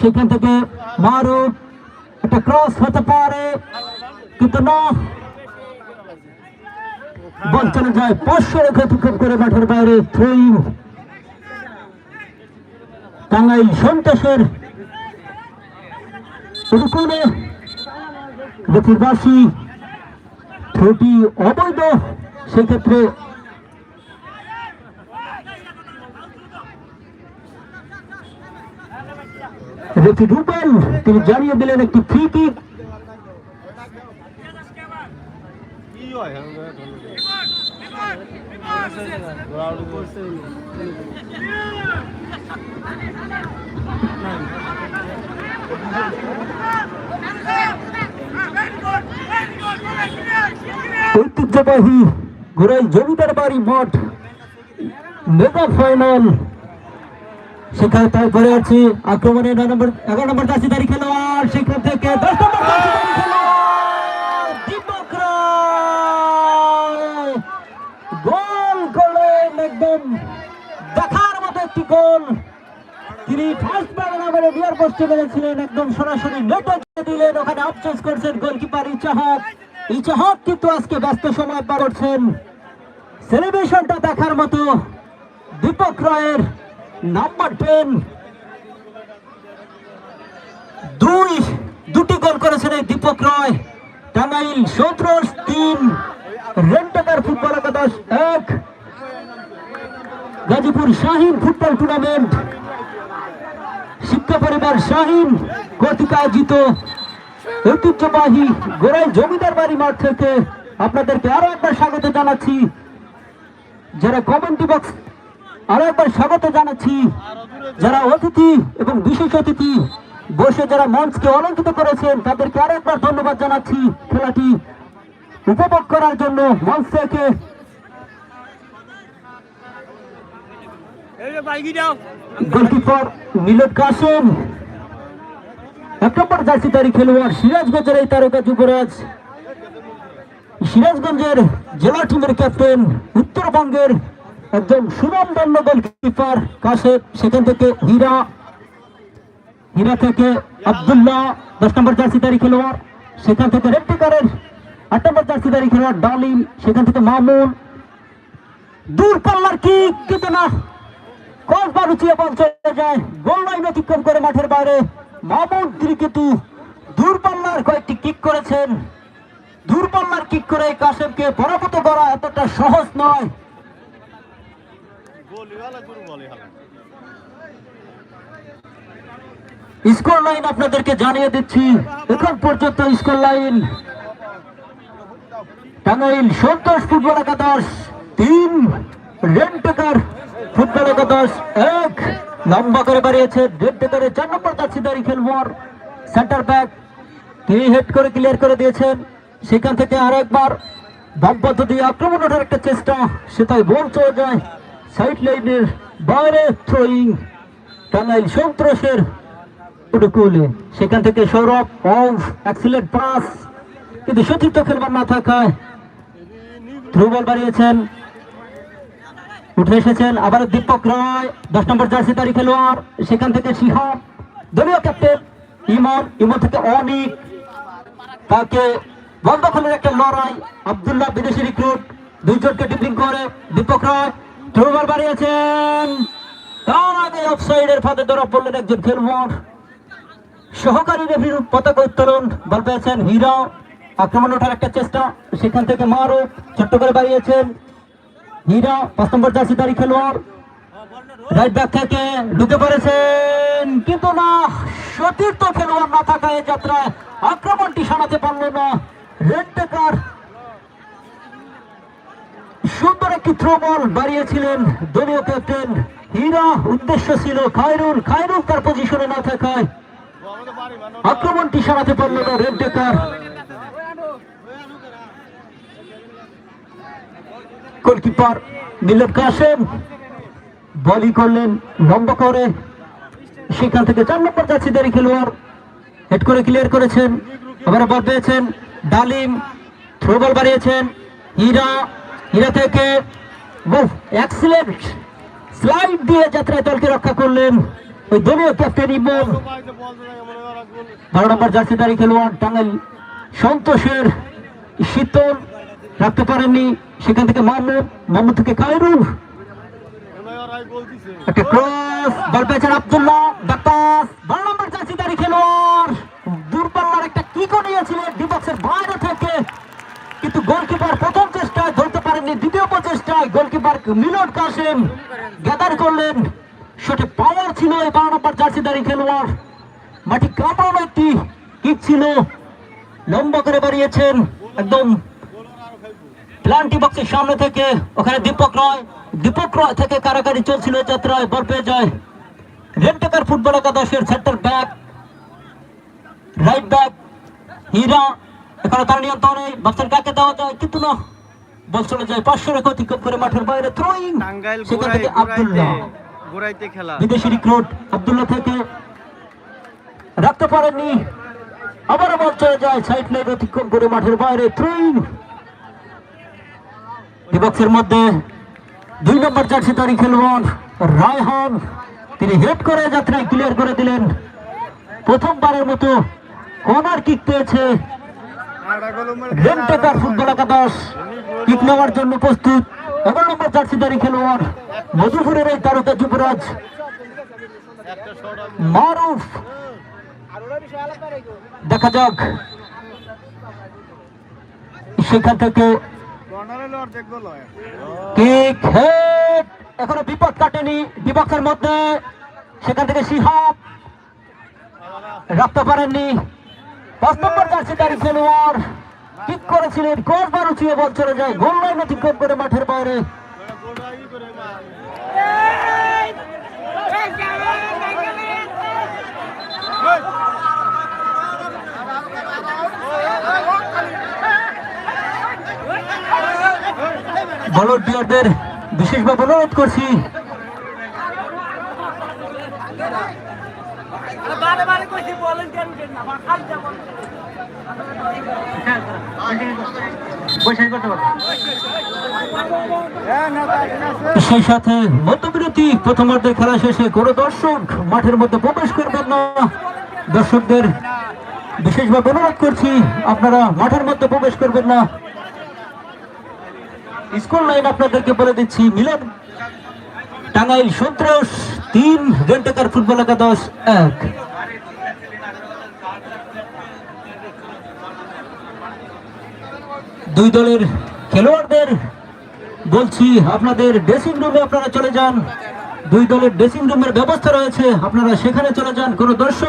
সেখান থেকে মারুফ একটা ক্রস হতে পারে, কিন্তু না। বল চলে যায়, পাঁচশো রেখে অতিক্রম করে মাঠের বাইরে থ্রোয়িং টাঙ্গাইল সন্তোষের রুকুনে বেশিরবাসী থ্রোটি অবৈধ, সেক্ষেত্রে রেফি রুবেল তিনি জানিয়ে দিলেন একটি ফ্রি কিক ঐতিহ্যবাহী ঘোড়াই জমিদার বাড়ি মাঠ মেগা ফাইনাল সেখানে তাই করে আছে। আক্রমণে নয় নম্বর, এগারো নম্বর দাসিদারি খেলোয়াড়। সেখান থেকে দশ নম্বর দীপক গোল করলেন একদম দেখার মতো একটি গোল। তিনি ফার্স্ট বার না মেরে বিয়ার পোস্টে মেরেছিলেন, একদম সরাসরি নেটে দিলেন। ওখানে আফসোস করছেন গোলকিপার ইচাহক ইচাহক কিন্তু আজকে ব্যস্ত সময় পার করছেন। সেলিব্রেশনটা দেখার মতো দীপক রায়ের নাম্বার টেন। দুই, দুটি গোল করেছেন এই দীপক রায়। টাঙ্গাইল সতেরো তিন। রেন্টাকার ফুটবল একাদশ এক। Gazipur Shahin football tournament. শিক্ষা পরিবার শাহিন কর্তৃক আয়োজিত। ঐতিহ্যবাহী গোড়াই জমিদার বাড়ি মাঠ থেকে আপনাদেরকে আরও একবার স্বাগত জানাচ্ছি। যারা কমেন্টি বক্স আরও একবার স্বাগত জানাচ্ছি। যারা অতিথি এবং বিশেষ অতিথি বসে যারা মঞ্চকে অলঙ্কিত করেছেন তাদেরকে আরও একবার ধন্যবাদ জানাচ্ছি খেলাটি উপভোগ করার জন্য মঞ্চ থেকে। গোলকিপার মিলদ কাসেম এক নম্বর জার্সিধারী খেলোয়াড় সিরাজগঞ্জের এই তারকা যুবরাজ। সিরাজগঞ্জের জেলা টিমের ক্যাপ্টেন উত্তরবঙ্গের একজন সুনামধন্য গোলকিপার কাশেম সেখান থেকে হীরা হীরা থেকে আব্দুল্লাহ, দশ নম্বর জার্সিধারী খেলোয়াড়, সেখান থেকে রেপ্টিকারের আট নম্বর জার্সিধারী খেলোয়াড় ডালিম, সেখান থেকে মামুন। দূর পাল্লার কি কিন্তু না। কসবার উঁচিয়ে বল চলে যায়। গোল লাইন অতিক্রম করে মাঠের বাইরে। মামুন তিনি কিন্তু দূরপাল্লার কয়েকটি কিক করেছেন। দূরপাল্লার কিক করে কাশেমকে পরাভূত করা এতটা সহজ নয়। স্কোর লাইন আপনাদেরকে জানিয়ে দিচ্ছি। এখন পর্যন্ত score line. Tangail Santosh football একাদশ, তিন রেন্টেকার ফুটবল একাদশ, এক লম্বা করে বাড়িয়েছে রেন্টেকারের চার নম্বর তাছিদারি খেলোয়াড় সেন্টার ব্যাক তিনি হেড করে ক্লিয়ার করে দিয়েছেন। সেখান থেকে আরেকবার একবার বাম পদ্ধতি আক্রমণ ওঠার একটা চেষ্টা, সেটাই বল চলে যায়। সাইড লাইনের বাইরে থ্রোয়িং টাঙ্গাইল সন্ত্রাসের অনুকূলে সেখান থেকে সৌরভ অফ অ্যাক্সিলেন্ট পাস কিন্তু সতীর্থ খেলবার না থাকায় থ্রু বল বাড়িয়েছেন, উঠে এসেছেন আবার দীপক রায়, দশ নম্বর জার্সি তারি খেলোয়াড়, সেখান থেকে শিহাব দলীয় ক্যাপ্টেন ইমন ইমন থেকে অনিক, তাকে বন্ধ খোলের একটা লড়াই, আব্দুল্লাহ বিদেশি রিক্রুট দুইজনকে ডিপ্লিং করে দীপক রায়। থ্রু বাড়িয়েছেন। তার আগে অফসাইডের ফাঁদে ধরা পড়লেন একজন খেলোয়াড়। সহকারী রেফির পতাকা উত্তোলন, বল পেয়েছেন হিরা। আক্রমণ ওঠার একটা চেষ্টা, সেখান থেকে মারো ছোট্ট করে বাড়িয়েছেন। হীরা, পাঁচ নম্বর জার্সিদারি খেলোয়াড়। রাইট ব্যাক থেকে ঢুকে পড়েছেন, কিন্তু না, সতীর্থ খেলোয়াড় না থাকায় যাত্রায় আক্রমণটি সামাতে পারল না। রেন্টেকার সুন্দর একটি থ্রো বল বাড়িয়েছিলেন দলীয় ক্যাপ্টেন। হীরা, উদ্দেশ্য ছিল খায়রুল। খায়রুল তার পজিশনে না থাকায় আক্রমণটি সারাতে পারল না রেন্টেকার গোলকিপার মিলন কাসেম বলি করলেন লম্বা করে। সেখান থেকে চার নম্বর যাচ্ছে দেরি খেলোয়াড় হেড করে ক্লিয়ার করেছেন। আবার বল পেয়েছেন ডালিম। থ্রো বল বাড়িয়েছেন হীরা। হীরা থেকে এক্সিলেন্ট স্লাইড দিয়ে দলকে রক্ষা করলেন ওই দলীয় ক্যাপ্টেন ইমন। বারো নম্বর জার্সিদারি খেলোয়াড় টাঙ্গাইল সন্তোষের শীতল, রাখতে পারেননি। সেখান থেকে থেকে একটা ক্রস বল পেয়েছেন আব্দুল্লাহ ডাক্তাস বারো নম্বর জার্সিদারি খেলোয়াড়। দূরপাল্লার একটা কিকো নিয়েছিলেন ডিবক্সের বাইরে থেকে। কিন্তু গোলকিপার প্রথম দ্বিতীয় প্রচেষ্টায় গোলকিপার মিলন কাসেম গ্যাদার করলেন। শটে পাওয়ার ছিল এই বারো নম্বর জার্সিদারি খেলোয়াড়। মাটি কামড়ানো একটি কিক ছিল। লম্বা করে বাড়িয়েছেন একদম প্লান্টি বক্সের সামনে থেকে। ওখানে দীপক রয়। দীপক রয় থেকে কারাকারি চলছিল যাত্রায়, বল পেয়ে যায়। রেন্টেকার ফুটবল একাদশের centre back right back Hira. এখানে তার নিয়ন্ত্রণে। বক্সের কাকে দেওয়া যায়? কিন্তু না। বল চলে যায় পাঁচশো রেখা অতিক্রম করে মাঠের বাইরে থ্রোয়িং সেখান থেকে গোড়াইতে আব্দুল্লাহ। গোড়াইতে খেলা। বিদেশি রিক্রুট আব্দুল্লাহ থেকে রাখতে পারেননি। আবার বল চলে যায় সাইড লাইন অতিক্রম করে মাঠের বাইরে থ্রোয়িং বিবক্সের মধ্যে দুই নম্বর জার্সি তারি খেলোয়াড় রায়হান। তিনি হেড করে যাত্রায় ক্লিয়ার করে দিলেন। প্রথমবারের মতো কর্নার কিক পেয়েছে রেন্টেকার ফুটবল কিক নেওয়ার জন্য প্রস্তুত। এগারো নম্বর খেলোয়াড় মধুপুরের এই তারকা যুবরাজ। মারুফ। দেখা যাক। সেখান থেকে এখনও বিপদ কাটেনি বিপক্ষের মধ্যে। সেখান থেকে সিহাব। রাখতে পারেননি। পাঁচ নম্বর জার্সিদারি খেলোয়াড় কিক করেছিলেন গোল বার উঁচিয়ে বল চলে যায় গোল লাইন অতিক্রম করে মাঠের বাইরে। ভলেন্টিয়ারদের বিশেষভাবে অনুরোধ করছি বারে বারে কইছি ভলেন্টিয়ার উঠেন না আমার খালি যাব সেই সাথে মধ্যবিরতি, প্রথমার্ধের খেলা শেষে কোনো দর্শক মাঠের মধ্যে প্রবেশ করবেন না। দর্শকদের বিশেষভাবে অনুরোধ করছি, আপনারা মাঠের মধ্যে প্রবেশ করবেন না। স্কুল লাইন আপনাদেরকে বলে দিচ্ছি, মিলন টাঙ্গাইল সন্ত্রাস তিন রেন্টেকার ফুটবল একাদশ এক। দুই দলের খেলোয়াড়দের বলছি, আপনাদের ড্রেসিং রুমে আপনারা চলে যান। দুই দলের ড্রেসিং রুমের ব্যবস্থা রয়েছে, আপনারা সেখানে চলে যান। কোনো দর্শক